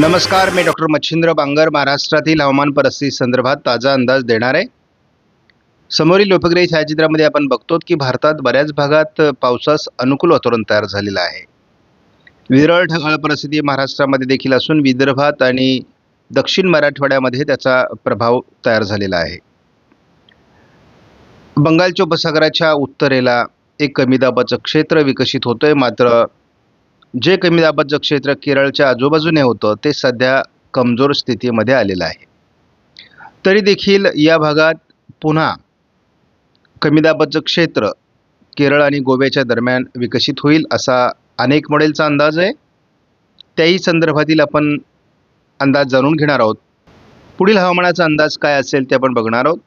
नमस्कार मी डॉक्टर मच्छिंद्र बांगर महाराष्ट्रातील हवामान परिस्थिती संदर्भात ताजा अंदाज देणार आहे. समोरील उपग्रही छायाचित्रामध्ये आपण बघतो की भारतात बऱ्याच भागात पावसास अनुकूल वातावरण तयार झालेलं आहे. विरळ ढगाळ परिस्थिती महाराष्ट्रामध्ये देखील असून विदर्भात आणि दक्षिण मराठवाड्यामध्ये त्याचा प्रभाव तयार झालेला आहे. बंगालच्या उपसागराच्या उत्तरेला एक कमी दाबाचं क्षेत्र विकसित होतंय मात्र जे कमी दाबाचं क्षेत्र केरळच्या आजूबाजूने होतं ते सध्या कमजोर स्थितीमध्ये आलेलं आहे. तरी देखील या भागात पुन्हा कमी दाबाचं क्षेत्र केरळ आणि गोव्याच्या दरम्यान विकसित होईल असा अनेक मॉडेलचा अंदाज आहे. त्याही संदर्भातील आपण अंदाज जाणून घेणार आहोत. पुढील हवामानाचा अंदाज काय असेल ते आपण बघणार आहोत.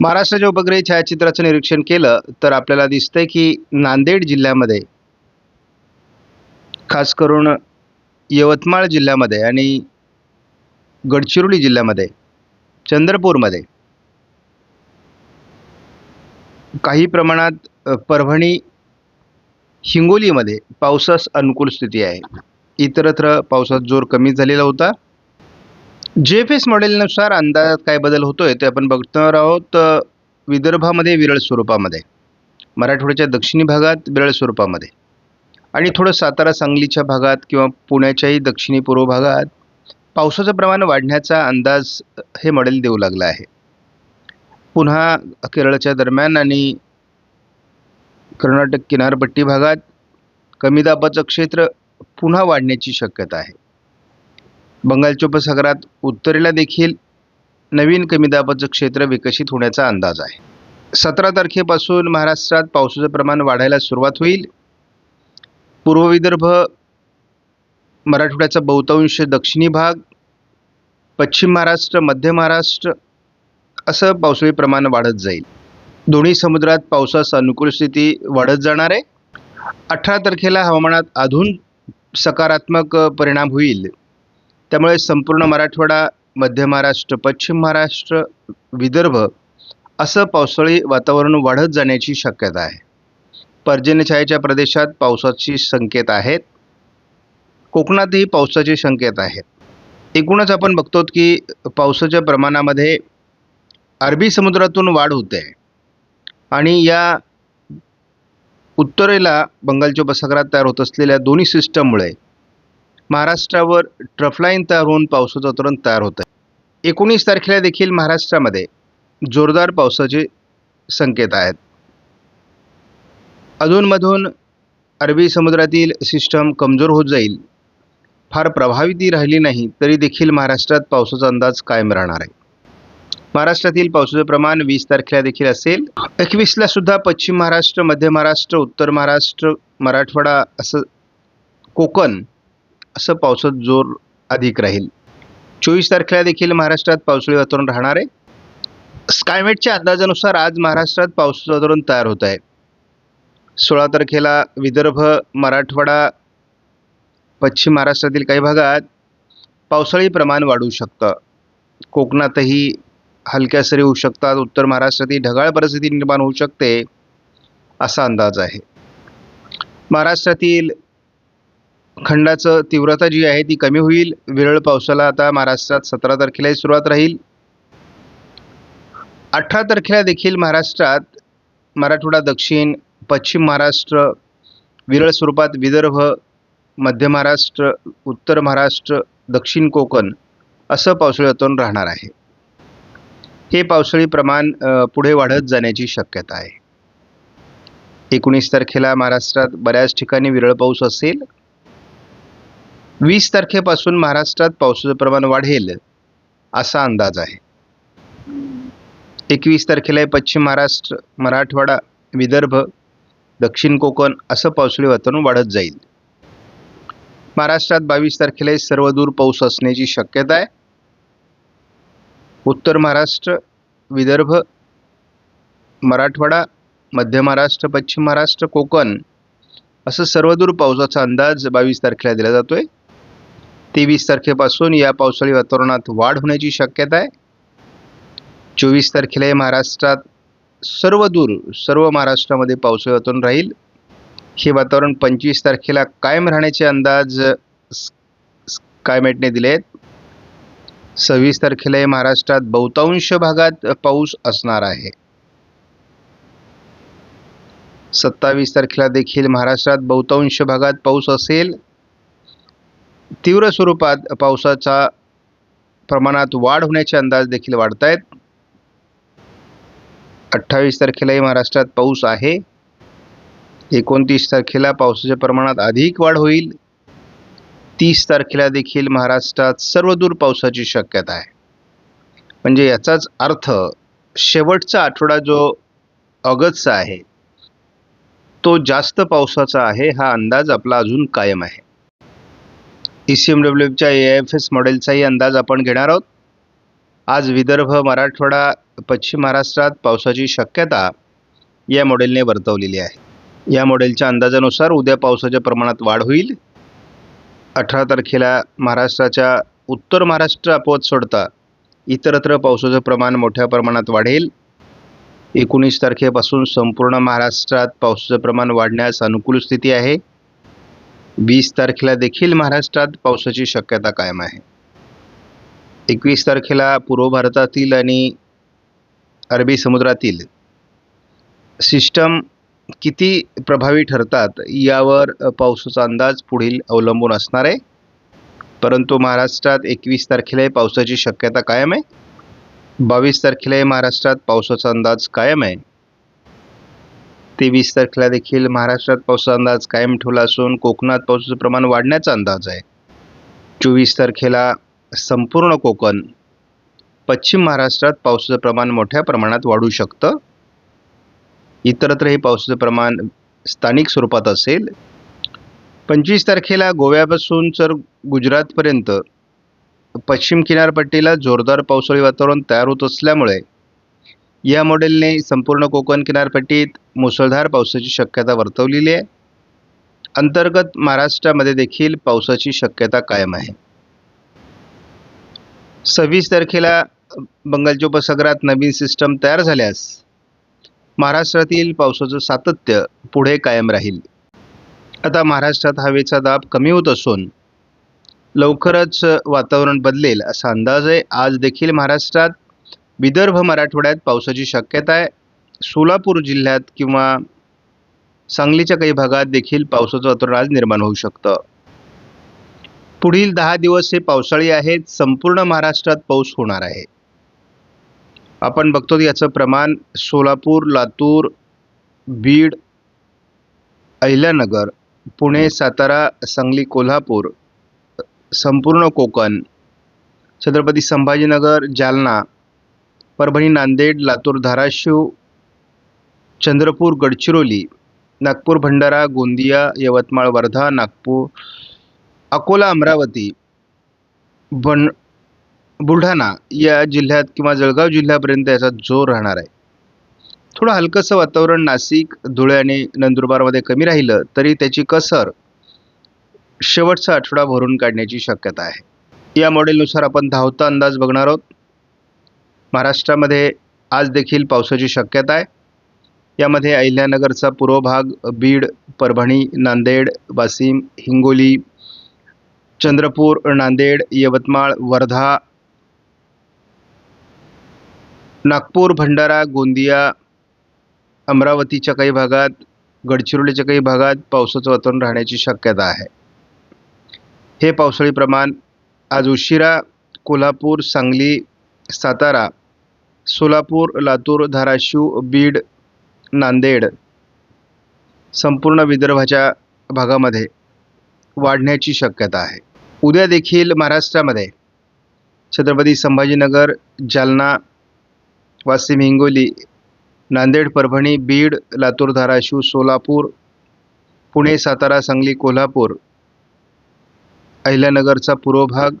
महाराष्ट्राच्या उपग्रही छायाचित्राचं निरीक्षण केलं तर आपल्याला दिसतंय की नांदेड जिल्ह्यामध्ये खास करून यवतमाळ जिल्ह्यामध्ये आणि गडचिरोली जिल्ह्यामध्ये चंद्रपूरमध्ये काही प्रमाणात परभणी हिंगोलीमध्ये पावसास अनुकूल स्थिती आहे. इतरत्र पावसात जोर कमी झालेला होता. जे एफ एस मॉडेलनुसार अंदाजात काय बदल होतोय ते आपण बघणार आहोत विदर्भामध्ये विरळ स्वरूपामध्ये. मराठवाड्याच्या दक्षिणी भागात विरळ स्वरूपामध्ये. आणि थोडं सातारा सांगलीच्या भागात किंवा पुण्याच्याही दक्षिणी पूर्व भागात पावसाचं प्रमाण वाढण्याचा अंदाज हे मॉडेल देऊ लागलं आहे. पुन्हा केरळच्या दरम्यान आणि कर्नाटक किनारपट्टी भागात कमी दाबाचं क्षेत्र पुन्हा वाढण्याची शक्यता आहे. बंगालच्या उपसागरात उत्तरेला देखील नवीन कमी दाबाचं क्षेत्र विकसित होण्याचा अंदाज आहे. सतरा तारखेपासून महाराष्ट्रात पावसाचं प्रमाण वाढायला सुरुवात होईल. पूर्व विदर्भ मराठवाड्याचा बहुतांश दक्षिणी भाग पश्चिम महाराष्ट्र मध्य महाराष्ट्र असं पावसाळी प्रमाण वाढत जाईल. दोन्ही समुद्रात पावसास अनुकूल स्थिती वाढत जाणार आहे. अठरा तारखेला हवामानात अधून सकारात्मक परिणाम होईल. त्यामुळे संपूर्ण मराठवाडा मध्य महाराष्ट्र पश्चिम महाराष्ट्र विदर्भ असं पावसाळी वातावरण वाढत जाण्याची शक्यता आहे. पर्जन्यछायेच्या प्रदेशात पावसाची संकेत आहेत. कोकणातही पावसाचे संकेत आहेत. एकूणच आपण बघतो की पावसाच्या प्रमाणामध्ये अरबी समुद्रातून वाढ होते. आणि या उत्तरेला बंगालच्या उपसागरात तयार होत असलेल्या दोन्ही सिस्टममुळे महाराष्ट्रावर ट्रफलाईन तयार होऊन पावसाचं वातावरण तयार होतं आहे. एकोणीस तारखेला देखील महाराष्ट्रामध्ये जोरदार पावसाचे संकेत आहेत. अधूनमधून अरबी समुद्रातील सिस्टम कमजोर होत जाईल. फार प्रभाविती राहिली नाही तरी देखील महाराष्ट्रात पावसाचा अंदाज कायम राहणार आहे. महाराष्ट्रातील पावसाचं प्रमाण वीस तारखेला देखील असेल. एकवीसला सुद्धा पश्चिम महाराष्ट्र मध्य महाराष्ट्र उत्तर महाराष्ट्र मराठवाडा असं कोकण असं पावसात जोर अधिक राहील. चोवीस तारखेला देखील महाराष्ट्रात पावसाळी वातावरण राहणार आहे. स्कायमेटच्या अंदाजानुसार आज महाराष्ट्रात पावसाचं वातावरण तयार होत आहे. सोळा तारखेला विदर्भ मराठवाडा पश्चिम महाराष्ट्रातील काही भागात पावसाळी प्रमाण वाढू शकतं. कोकणातही हलक्या सरी होऊ शकतात उत्तर महाराष्ट्रातील ढगाळ परिस्थिती निर्माण होऊ शकते असा अंदाज आहे. महाराष्ट्रातील खंडाचं तीव्रता जी आहे ती कमी होईल. विरळ पावसाला आता महाराष्ट्रात सतरा तारखेलाही सुरुवात राहील. अठरा तारखेला देखील महाराष्ट्रात मराठवाडा दक्षिण पश्चिम महाराष्ट्र विरळ स्वरूपात विदर्भ मध्य महाराष्ट्र उत्तर महाराष्ट्र दक्षिण कोकण असं पावसाळी वातावरण राहणार आहे. हे पावसाळी प्रमाण पुढे वाढत जाण्याची शक्यता आहे. एकोणीस तारखेला महाराष्ट्रात बऱ्याच ठिकाणी विरळ पाऊस असेल. वीस तारखेपासून महाराष्ट्रात पावसाचं प्रमाण वाढेल असा अंदाज आहे. एकवीस तारखेला हे पश्चिम महाराष्ट्र मराठवाडा विदर्भ दक्षिण कोकण असं पावसाळी वातावरण वाढत जाईल. महाराष्ट्रात बावीस तारखेला सर्वदूर पाऊस असण्याची शक्यता आहे. उत्तर महाराष्ट्र विदर्भ मराठवाडा मध्य महाराष्ट्र पश्चिम महाराष्ट्र कोकण असं सर्वदूर पावसाचा अंदाज बावीस तारखेला दिला जातोय. तेवीस तारखेपासून या पावसाळी वातावरणात वाढ होण्याची शक्यता आहे. चोवीस तारखेला महाराष्ट्रात सर्व दूर सर्व महाराष्ट्रामध्ये पावसाळ्यातून राहील. हे वातावरण पंचवीस तारखेला कायम राहण्याचे अंदाज स- दिले आहेत. सव्वीस तारखेला हे महाराष्ट्रात बहुतांश भागात पाऊस असणार आहे. सत्तावीस तारखेला देखील महाराष्ट्रात बहुतांश भागात पाऊस असेल. तीव्र स्वरूपात पावसाचा प्रमाणात वाढ होण्याचे अंदाज देखील वाढत आहेत अठ्ठावीस तारखेलाही महाराष्ट्रात पाऊस आहे. एकोणतीस तारखेला पावसाच्या प्रमाणात अधिक वाढ होईल. तीस तारखेला देखील महाराष्ट्रात सर्वदूर पावसाची शक्यता आहे. म्हणजे याचाच अर्थ शेवटचा आठवडा जो ऑगस्टचा आहे तो जास्त पावसाचा आहे हा अंदाज आपला अजून कायम आहे. ई सी एम डब्ल्यूच्या ए एफ एस मॉडेलचाही अंदाज आपण घेणार आहोत. आज विदर्भ मराठवाडा पश्चिम महाराष्ट्रात पावसाची शक्यता या मॉडेलने वर्तवलेली आहे. या मॉडेलच्या अंदाजानुसार उद्या पावसाच्या प्रमाणात वाढ होईल. अठरा तारखेला महाराष्ट्राच्या उत्तर महाराष्ट्र अपवत सोडता इतरत्र पावसाचं प्रमाण मोठ्या प्रमाणात वाढेल. एकोणीस तारखेपासून संपूर्ण महाराष्ट्रात पावसाचं प्रमाण वाढण्यास अनुकूल स्थिती आहे. वीस तारखेला देखील महाराष्ट्रात पावसाची शक्यता कायम आहे. एकवीस तारखेला पूर्व भारतातील आणि अरबी समुद्रातील सिस्टम किती प्रभावी ठरतात यावर पावसाचा अंदाज पुढील अवलंबून असणार आहे. परंतु महाराष्ट्रात एकवीस तारखेला पावसाची शक्यता कायम आहे. बावीस तारखेला महाराष्ट्रात पावसाचा अंदाज कायम आहे. तेवीस तारखेला देखील महाराष्ट्रात पावसाचा अंदाज कायम ठेवला असून कोकणात पावसाचं प्रमाण वाढण्याचा अंदाज आहे. चोवीस तारखेला संपूर्ण कोकण पश्चिम महाराष्ट्रात पावसाचं प्रमाण मोठ्या प्रमाणात वाढू शकतं. इतरत्र हे पावसाचं प्रमाण स्थानिक स्वरूपात असेल. पंचवीस तारखेला गोव्यापासून तर गुजरातपर्यंत पश्चिम किनारपट्टीला जोरदार पावसाळी वातावरण तयार होत असल्यामुळे या मॉडेलने संपूर्ण कोकण किनारपट्टीत मुसळधार पावसाची शक्यता वर्तवलेली आहे. अंतर्गत महाराष्ट्रामध्ये देखील पावसाची शक्यता कायम आहे. सव्वीस तारखेला बंगालच्या उपसागरात नवीन सिस्टम तयार झाल्यास महाराष्ट्रातील पावसाचं सातत्य पुढे कायम राहील. आता महाराष्ट्रात हवेचा दाब कमी होत असून लवकरच वातावरण बदलेल असा अंदाज आहे. आज देखील महाराष्ट्रात विदर्भ मराठवाड्यात पावसाची शक्यता आहे. सोलापूर जिल्ह्यात किंवा सांगलीच्या काही भागात देखील पावसाचं वातावरण आज निर्माण होऊ शकतं. पुढील दहा दिवस हे पावसाळी आहेत. संपूर्ण महाराष्ट्रात पाऊस होणार आहे. आपण बघतो याचं प्रमाण सोलापूर लातूर बीड अहिल्यानगर पुणे सातारा सांगली कोल्हापूर संपूर्ण कोकण छत्रपती संभाजीनगर जालना परभणी नांदेड लातूर धाराशिव चंद्रपूर गडचिरोली नागपूर भंडारा गोंदिया यवतमाळ वर्धा नागपूर अकोला अमरावती बन बुलढाणा या जिल्ह्यात किंवा जळगाव जिल्ह्यापर्यंत याचा जोर राहणार आहे. थोडं हलकंसं वातावरण नाशिक धुळे आणि नंदुरबारमध्ये कमी राहिलं तरी त्याची कसर शेवटचा आठवडा भरून काढण्याची शक्यता आहे. या मॉडेलनुसार आपण धावता अंदाज बघणार आहोत. महाराष्ट्रामध्ये आज देखील पावसाची शक्यता आहे. यामध्ये अहिल्यानगरचा पूर्व भाग बीड परभणी नांदेड वाशिम हिंगोली चंद्रपूर नांदेड यवतमाळ वर्धा नागपूर भंडारा गोंदिया अमरावतीच्या काही भागात गडचिरोलीच्या काही भागात पावसाचं वातावरण राहण्याची शक्यता आहे. हे पावसाळी प्रमाण आज उशिरा कोल्हापूर सांगली सातारा सोलापूर लातूर धाराशिव बीड नांदेड संपूर्ण विदर्भाच्या भागामध्ये वाढण्याची शक्यता आहे. उद्या देखील महाराष्ट्रामध्ये छत्रपती संभाजीनगर जालना वाशिम हिंगोली नांदेड परभणी बीड लातूर धाराशिव सोलापूर पुणे सातारा सांगली कोल्हापूर अहिल्यानगरचा पूर्व भाग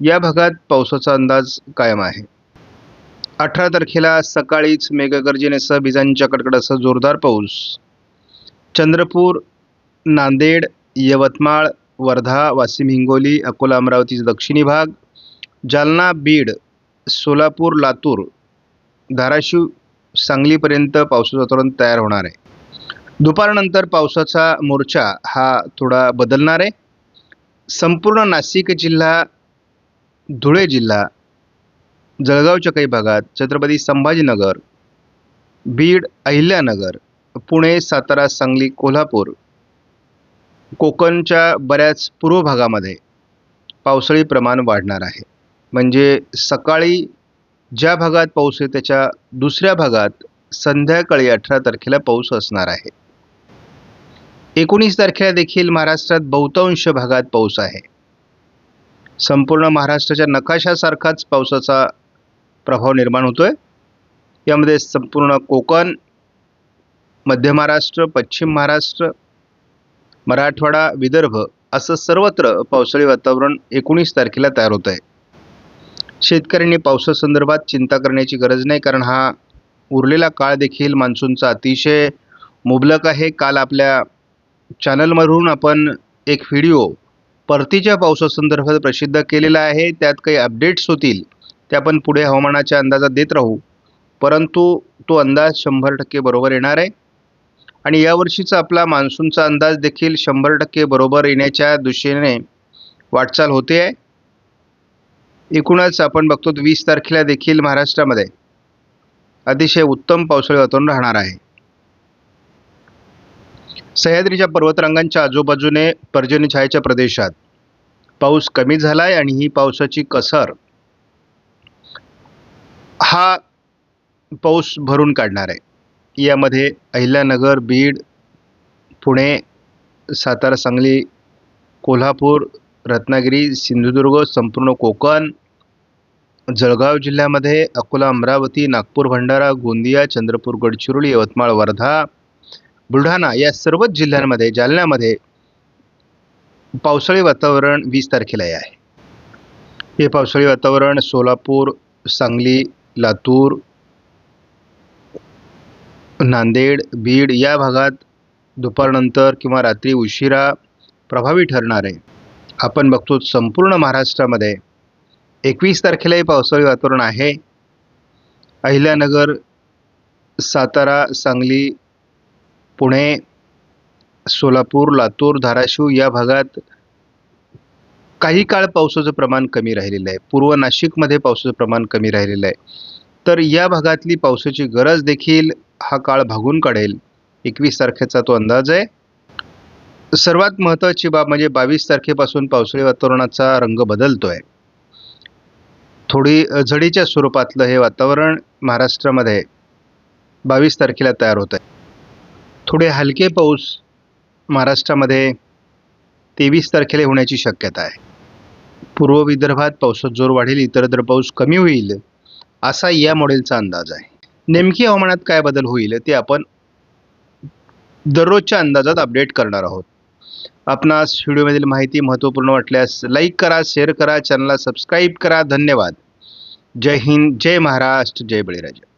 या भागात पावसाचा अंदाज कायम आहे. अठरा तारखेला सकाळीच मेघगर्जनेसह विजांच्या कडकडासह जोरदार पाऊस. चंद्रपूर नांदेड यवतमाळ वर्धा वाशिम हिंगोली अकोला अमरावतीचा दक्षिणी भाग जालना बीड सोलापूर लातूर धाराशिव सांगलीपर्यंत पावसाचं वातावरण तयार होणार आहे. दुपारनंतर पावसाचा मोर्चा हा थोडा बदलणार आहे. संपूर्ण नाशिक जिल्हा धुळे जिल्हा जळगावच्या काही भागात छत्रपती संभाजीनगर बीड अहिल्यानगर पुणे सातारा सांगली कोल्हापूर कोकणच्या बऱ्याच पूर्व भागामध्ये पावसाळी प्रमाण वाढणार आहे. म्हणजे सकाळी ज्या भागात पाऊस आहे त्याच्या दुसऱ्या भागात संध्याकाळी अठरा तारखेला पाऊस असणार आहे. एकोणीस तारखेला देखील महाराष्ट्रात बहुतांश भागात पाऊस आहे. संपूर्ण महाराष्ट्राच्या नकाशासारखाच पावसाचा प्रभाव निर्माण होतो आहे यामध्ये संपूर्ण कोकण मध्य महाराष्ट्र पश्चिम महाराष्ट्र मराठवाडा विदर्भ असं सर्वत्र पावसाळी वातावरण एकोणीस तारखेला तयार होत आहे शेतकऱ्यांनी पावसासंदर्भात चिंता करण्याची गरज नाही कारण हा उरलेला काळ देखील मान्सूनचा अतिशय मुबलक आहे. काल आपल्या चॅनलमधून आपण एक व्हिडिओ परतीच्या पावसासंदर्भात प्रसिद्ध केलेला आहे. त्यात काही अपडेट्स होतील ते आपण पुढे हवामानाच्या अंदाजात देत राहू. परंतु तो अंदाज शंभर टक्के बरोबर येणार आहे. आणि यावर्षीचा आपला मान्सूनचा अंदाज देखील शंभर टक्के बरोबर येण्याच्या दिशेने वाटचाल होते. आहे एकूणच आपण बघतो वीस तारखेला देखील महाराष्ट्रामध्ये अतिशय उत्तम पावसाळी वातावरण राहणार आहे. सह्याद्रीच्या पर्वतरांगांच्या आजूबाजूने पर्जन्यछायेच्या प्रदेशात पाऊस कमी झाला आहे आणि ही पावसाची कसर हा पाऊस भरून काढणार आहे. यामध्ये अहिल्यानगर बीड पुणे सातारा सांगली कोल्हापूर रत्नागिरी सिंधुदुर्ग संपूर्ण कोकण जळगाव जिल्ह्यामध्ये अकोला अमरावती नागपूर भंडारा गोंदिया चंद्रपूर गडचिरोली यवतमाळ वर्धा बुलढाणा या सर्वच जिल्ह्यांमध्ये जालन्यामध्ये पावसाळी वातावरण वीस तारखेला आहे. हे पावसाळी वातावरण सोलापूर सांगली लातूर नांदेड बीड या भागात दुपारनंतर किंवा रात्री उशिरा प्रभावी ठरणार आहे. आपण बघतो संपूर्ण महाराष्ट्रामध्ये एकवीस तारखेलाही पावसाळी वातावरण आहे. अहिल्यानगर सातारा सांगली पुणे सोलापूर लातूर धाराशिव या भागात काही काळ पावसाचं प्रमाण कमी राहिलेलं आहे. पूर्व नाशिकमध्ये पावसाचं प्रमाण कमी राहिलेलं आहे. तर या भागातली पावसाची गरज देखील हा काळ भागून काढेल. एकवीस तारखेचा तो अंदाज आहे. सर्वात महत्त्वाची बाब म्हणजे बावीस तारखेपासून पावसाळी वातावरणाचा रंग बदलतो आहे थोडी झडीच्या स्वरूपातलं हे वातावरण महाराष्ट्रामध्ये बावीस तारखेला तयार होत आहे थोडे हलके पाऊस महाराष्ट्रामध्ये तेवीस तारखेला होण्याची शक्यता आहे. पूर्व विदर्भात पावसात जोर वाढेल इतरत्र पाऊस कमी होईल असा या मॉडेलचा अंदाज आहे. नेमकी हवामानात काय बदल होईल ते आपण दररोजच्या अंदाजात अपडेट करणार आहोत. आपणास व्हिडिओमधील माहिती महत्त्वपूर्ण वाटल्यास लाईक करा शेअर करा चॅनलला सबस्क्राईब करा. धन्यवाद. जय हिंद जय महाराष्ट्र जय बळीराजा.